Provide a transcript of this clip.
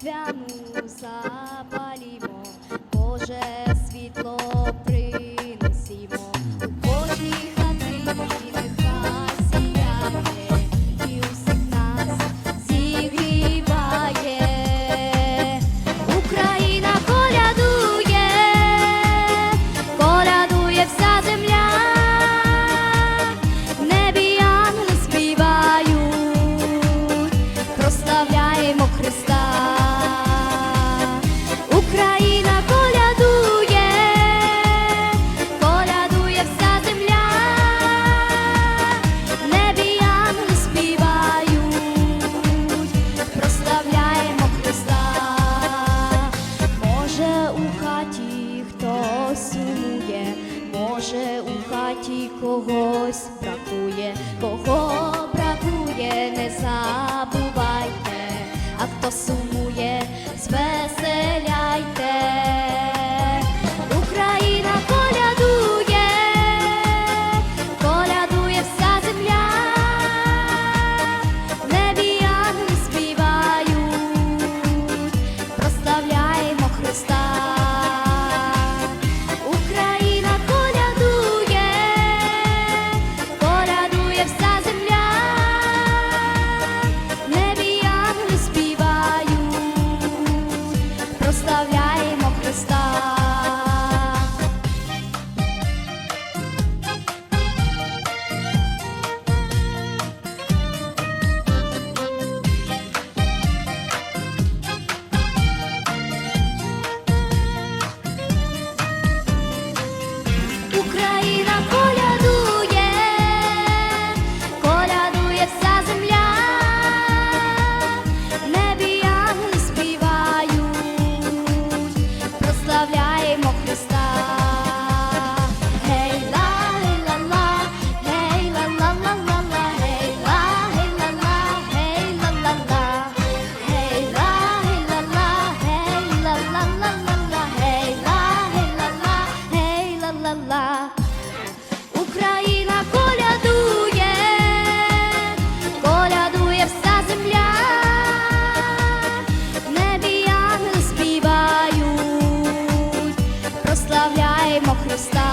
різдвяну запалімо, Боже світло принесімо, у кожній хатині нехай сіяє, і усіх нас зігріває. Україна колядує, колядує вся земля, прославляємо Христа. у хаті хто сумує, може, у хаті когось бракує, кого бракує, не знаю. stop.